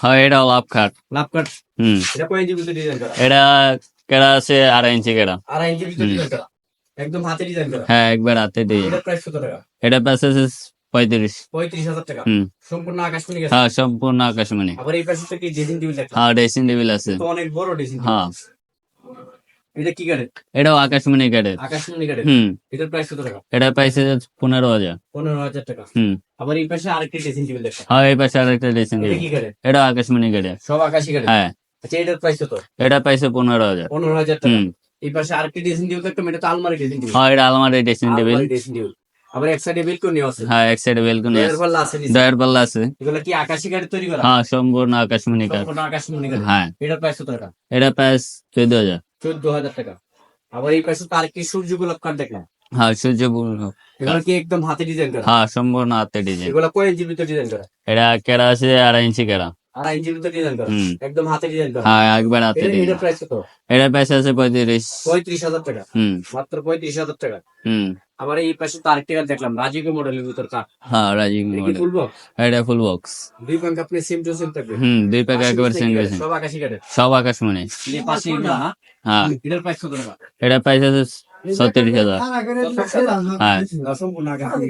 হয় এটা লাভ কাট হুম। এটা কয় ইঞ্চি ভিতরে ডিজাইন করা? এটা কেডা আছে আড়াই ইঞ্চি কেডা? আড়াই ইঞ্চি ভিতরে ডিজাইন করা? একদম হাতে ডিজাইন করা? হ্যাঁ একবার হাতে দিয়ে। এটা প্রাইস কত টাকা? এটা প্রাইস আছে পঁয়ত্রিশ। পঁয়ত্রিশ হাজার টাকা? হুম। সম্পূর্ণ আকাশমণি হ্যাঁ সম্পূর্ণ আকাশমণি। আবার এই পাশে কি ড্রেসিং টেবিল হ্যাঁ ড্রেসিং টেবিল আছে। তো অনেক বড় ড্রেসিং হ্যাঁ। এটা কি গাড়ি এটাও আকাশমণি কাঠের আকাশমণি গাড়ি হুম। এটার প্রাইস কত টাকা? এটা পাইছে পনেরো হাজার। পনেরো হাজার টাকা। হুম। আবার এই পাশে আরেকটি ড্রেসিং টেবিল দেখলাম হ্যাঁ এই পাশে আরেকটা ড্রেসিং এটা টেবিল কি গাড়ি এটা আকাশমণি কাঠের সব আকাশি গাড়ি হ্যাঁ। আচ্ছা এটার প্রাইস কত? এটা পাইছে পনেরো হাজার। পনেরো হাজার টাকা। এই পাশে আরেকটি ড্রেসিং টেবিল দেখলাম এটা তো আলমারি ড্রেসিং টেবিল হ্যাঁ এটা আলমারি ড্রেসিং টেবিল ড্রেসিং টেবিল আবার এক সাইডে বেলকনি আছে। হ্যাঁ এক সাইডে বেলকনি আছে। পাল্লা আছে নিচে। পাল্লা আছে। এগুলো কি আকাশি গাড়ি তৈরি করা? হ্যাঁ সম্পূর্ণ আকাশমণি কাঠ সম্পূর্ণ আকাশমণি গাড়ি হ্যাঁ। এটার প্রাইস কত টাকা? এটা প্রাইস চোদ্দ হাজার টাকা। আবার এই পাশে তার কি সূর্য গোলাপ কাঠ দেখলাম হ্যাঁ সূর্যপুর এগুলো কি একদম হাতে ডিজাইন করা? হ্যাঁ সম্পূর্ণ হাতে ডিজাইন এগুলো কয় ইঞ্চি ভিতরে ডিজাইন করা? এটা কেডা আছে আড়াই ইঞ্চি করা? একদম হাতে ডিজাইন করা। হ্যাঁ একবার হাতে এটা- প্রাইস কত? এটা পয়সা আছে পঁয়ত্রিশ। পঁয়ত্রিশ হাজার টাকা। হুম। মাত্র পঁয়ত্রিশ হাজার টাকা। হুম। আবার এই পাশে তো আরেকটি দেখলাম রাজীব মডেলের ভিতর কাঠ হ্যাঁ রাজিং এটা কি মডেল এটা ফুল বক্স দুই পাঙ্ক আপনি সেম টু সেম থাকবে। হুম দুই প্যাক একবার আকাশি সিঙ্গেল কাঠের, সব আকাশি সব আকাশমণি এই পাশে এগুলো, হ্যাঁ? হ্যাঁ। এটার প্রাইস কত টাকা? এটা পয়সা আছে ছত্রিশ হাজার। হ্যাঁ। সম্পূর্ণ আকাশি